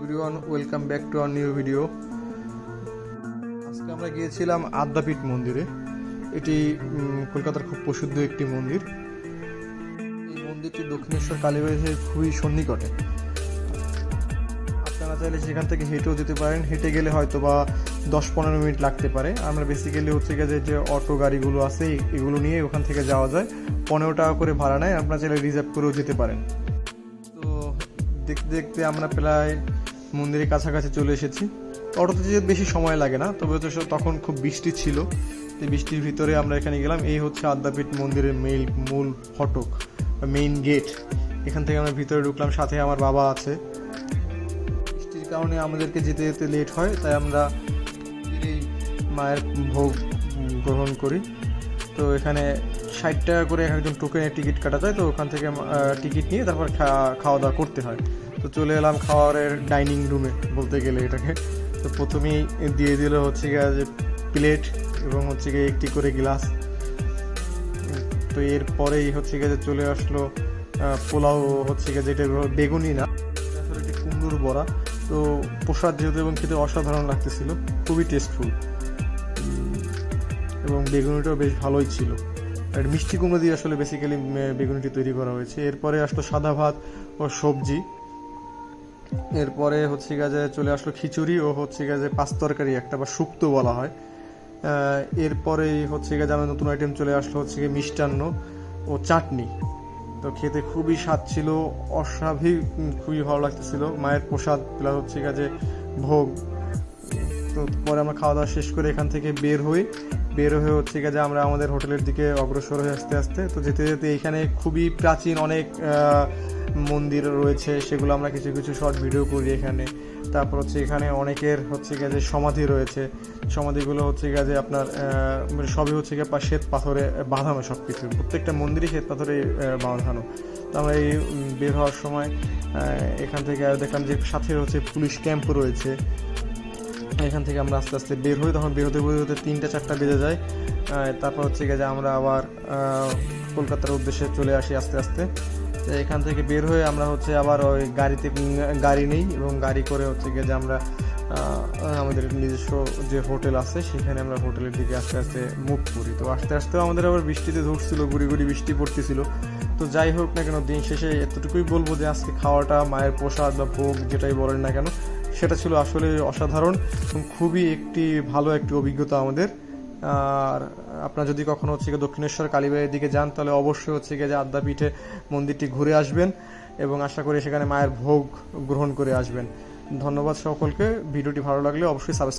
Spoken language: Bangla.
Everyone welcome back to our new video আজকে আমরা গিয়েছিলাম আদ্যাপীঠ মন্দিরে। এটি কলকাতার খুব প্রসিদ্ধ একটি মন্দির। এই মন্দিরটি দক্ষিণেশ্বর কালীবাড়ির খুবই সন্নিকটে। আপনারা চাইলে সেখান থেকে হেঁটেও যেতে পারেন। হেঁটে গেলে হয়তো বা দশ পনেরো মিনিট লাগতে পারে। আমরা বেসিক্যালি হচ্ছে গিয়ে যে অটো, গাড়িগুলো আছে, এগুলো নিয়ে ওখান থেকে যাওয়া যায়। পনেরো টাকা করে ভাড়া নেয়। আপনারা চাইলে রিজার্ভ করেও যেতে পারেন। দেখতে দেখতে আমরা প্রায় মন্দিরের কাছাকাছি চলে এসেছি। অটোতে যেতে বেশি সময় লাগে না, তবে হচ্ছে তখন খুব বৃষ্টি ছিল। এই বৃষ্টির ভিতরে আমরা এখানে গেলাম, এই হচ্ছে আদ্যাপীঠ মন্দিরের মেইল মূল ফটক মেইন গেট এখান থেকে আমরা ভিতরে ঢুকলাম, সাথে আমার বাবা আছে। বৃষ্টির কারণে আমাদেরকে যেতে যেতে লেট হয়, তাই আমরা মায়ের ভোগ গ্রহণ করি। তো এখানে ষাট টাকা করে একজন টোকেনের টিকিট কাটা যায়, তো ওখান থেকে টিকিট নিয়ে তারপর খাওয়া দাওয়া করতে হয়। তো চলে এলাম খাওয়ারের ডাইনিং রুমে বলতে গেলে এটাকে। তো প্রথমেই দিয়ে দিল হচ্ছে গিয়ে যে প্লেট এবং হচ্ছে গিয়ে একটি করে গ্লাস। তো এরপরেই হচ্ছে গিয়ে চলে আসলো পোলাও হচ্ছে গিয়ে যেটা বেগুনি না একটি কুমড়োর বড়া। তো প্রসাদ যেহেতু এবং খেতে অসাধারণ লাগতেছিল, খুবই টেস্টফুল এবং বেগুনিটাও বেশ ভালোই ছিল। আর মিষ্টি কুমড়ো দিয়ে আসলে বেসিক্যালি বেগুনিটি তৈরি করা হয়েছে। এরপরে আসলো সাদা ভাত ও সবজি। এরপরে হচ্ছে গাছে চলে আসলো খিচুড়ি, ও হচ্ছে গাছে পাঁচ তরকারি একটা বা শুক্তো বলা হয়। এরপরেই হচ্ছে গিয়ে আমার নতুন আইটেম চলে আসলো হচ্ছে গিয়ে মিষ্টান্ন ও চাটনি। তো খেতে খুবই স্বাদ ছিল, অস্বাভাবিক খুবই ভালো লাগতেছিল। মায়ের প্রসাদ প্লাস হচ্ছে গিয়ে ভোগ। তো পরে আমরা খাওয়া দাওয়া শেষ করে এখান থেকে বের হই। বের হয়ে হচ্ছে যে আমরা আমাদের হোটেলের দিকে অগ্রসর হয়ে আস্তে আস্তে। তো যেতে যেতে এখানে খুবই প্রাচীন অনেক মন্দির রয়েছে, সেগুলো আমরা কিছু কিছু শর্ট ভিডিও করি এখানে। তারপর হচ্ছে এখানে অনেকের হচ্ছে গিয়ে যে সমাধি রয়েছে, সমাধিগুলো হচ্ছে গিয়ে যে আপনার মানে সবই হচ্ছে গিয়ে শ্বেত পাথরে বাঁধানো সব কিছু প্রত্যেকটা মন্দিরই শ্বেত পাথরে বাঁধানো। তো আমরা এই বের হওয়ার সময় এখান থেকে দেখলাম যে সাথে হচ্ছে পুলিশ ক্যাম্প রয়েছে। এখান থেকে আমরা আস্তে আস্তে বের হই, তখন বের হতে বের হতে তিনটা, চারটা বেজে যায়। তারপর হচ্ছে গিয়ে যে আমরা আবার কলকাতার উদ্দেশ্যে চলে আসি আস্তে আস্তে। তো এখান থেকে বের হয়ে আমরা হচ্ছে আবার ওই গাড়িতে গাড়ি নেই এবং গাড়ি করে হচ্ছে গিয়ে যে আমরা আমাদের নিজস্ব যে হোটেল আছে সেখানে আমরা হোটেলের দিকে আস্তে আস্তে মুভ করি। তো আস্তে আস্তেও আমাদের আবার বৃষ্টিতে ধরছিল, গুড়ি গুড়ি বৃষ্টি পড়তেছিল। তো যাই হোক না কেন, দিন শেষে এতটুকুই বলব যে আজকে খাওয়াটা, মায়ের প্রসাদ বা ভোগ যেটাই বলেন না কেন, সেটা ছিল আসলে অসাধারণ এবং খুবই একটি ভালো একটি অভিজ্ঞতা আমাদের। আর আপনার যদি কখনো হচ্ছে গিয়ে দক্ষিণেশ্বর, কালীবাড়ির দিকে যান, তাহলে অবশ্যই হচ্ছে গিয়ে যে আদ্যাপীঠে মন্দিরটি ঘুরে আসবেন এবং আশা করি সেখানে মায়ের ভোগ গ্রহণ করে আসবেন। ধন্যবাদ সকলকে। ভিডিওটি ভালো লাগলে অবশ্যই সাবস্ক্রাইব